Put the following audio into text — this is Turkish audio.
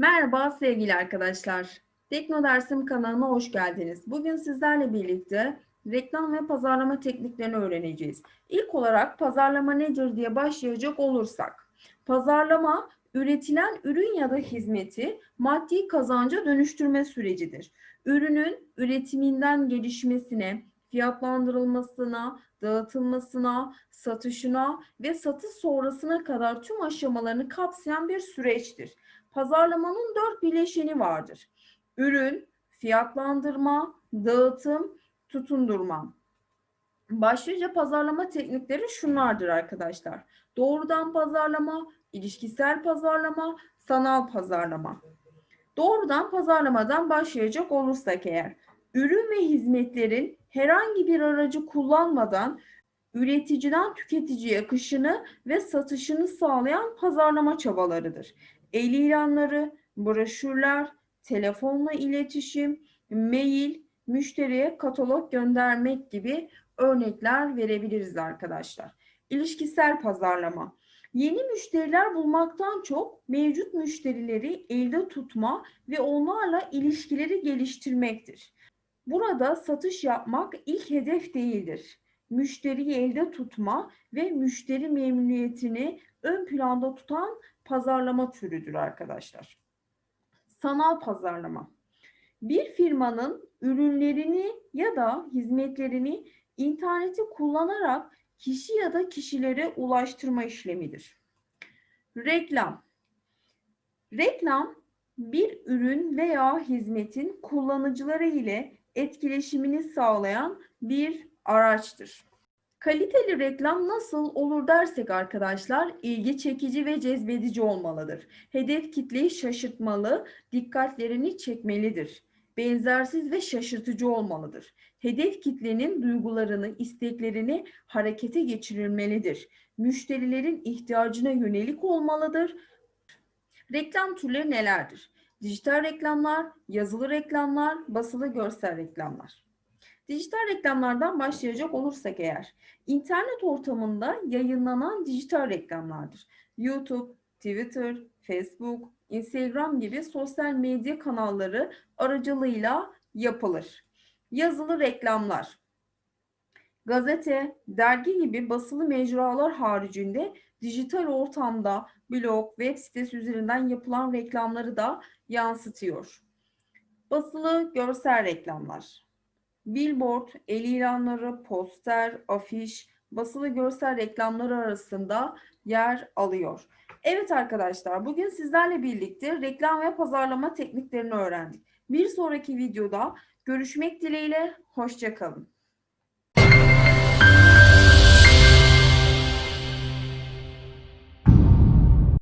Merhaba sevgili arkadaşlar. Tekno Dersim kanalına hoş geldiniz. Bugün sizlerle birlikte reklam ve pazarlama tekniklerini öğreneceğiz. İlk olarak pazarlama nedir diye başlayacak olursak. Pazarlama üretilen ürün ya da hizmeti maddi kazanca dönüştürme sürecidir. Ürünün üretiminden gelişmesine, fiyatlandırılmasına, dağıtılmasına, satışına ve satış sonrasına kadar tüm aşamalarını kapsayan bir süreçtir. Pazarlamanın dört bileşeni vardır. Ürün, fiyatlandırma, dağıtım, tutundurma. Başlıca pazarlama teknikleri şunlardır arkadaşlar. Doğrudan pazarlama, ilişkisel pazarlama, sanal pazarlama. Doğrudan pazarlamadan başlayacak olursak eğer, ürün ve hizmetlerin herhangi bir aracı kullanmadan üreticiden tüketiciye akışını ve satışını sağlayan pazarlama çabalarıdır. El ilanları, broşürler, telefonla iletişim, mail, müşteriye katalog göndermek gibi örnekler verebiliriz arkadaşlar. İlişkisel pazarlama. Yeni müşteriler bulmaktan çok mevcut müşterileri elde tutma ve onlarla ilişkileri geliştirmektir. Burada satış yapmak ilk hedef değildir. Müşteriyi elde tutma ve müşteri memnuniyetini ön planda tutan pazarlama türüdür arkadaşlar. Sanal pazarlama. Bir firmanın ürünlerini ya da hizmetlerini interneti kullanarak kişi ya da kişilere ulaştırma işlemidir. Reklam. Reklam bir ürün veya hizmetin kullanıcıları ile etkileşimini sağlayan bir araçtır. Kaliteli reklam nasıl olur dersek arkadaşlar ilgi çekici ve cezbedici olmalıdır. Hedef kitleyi şaşırtmalı, dikkatlerini çekmelidir. Benzersiz ve şaşırtıcı olmalıdır. Hedef kitlenin duygularını, isteklerini harekete geçirilmelidir. Müşterilerin ihtiyacına yönelik olmalıdır. Reklam türleri nelerdir? Dijital reklamlar, yazılı reklamlar, basılı görsel reklamlar. Dijital reklamlardan başlayacak olursak eğer, internet ortamında yayınlanan dijital reklamlardır. YouTube, Twitter, Facebook, Instagram gibi sosyal medya kanalları aracılığıyla yapılır. Yazılı reklamlar. Gazete, dergi gibi basılı mecralar haricinde dijital ortamda blog, web sitesi üzerinden yapılan reklamları da yansıtıyor. Basılı görsel reklamlar. Billboard, el ilanları, poster, afiş, basılı görsel reklamları arasında yer alıyor. Evet arkadaşlar bugün sizlerle birlikte reklam ve pazarlama tekniklerini öğrendik. Bir sonraki videoda görüşmek dileğiyle, hoşçakalın.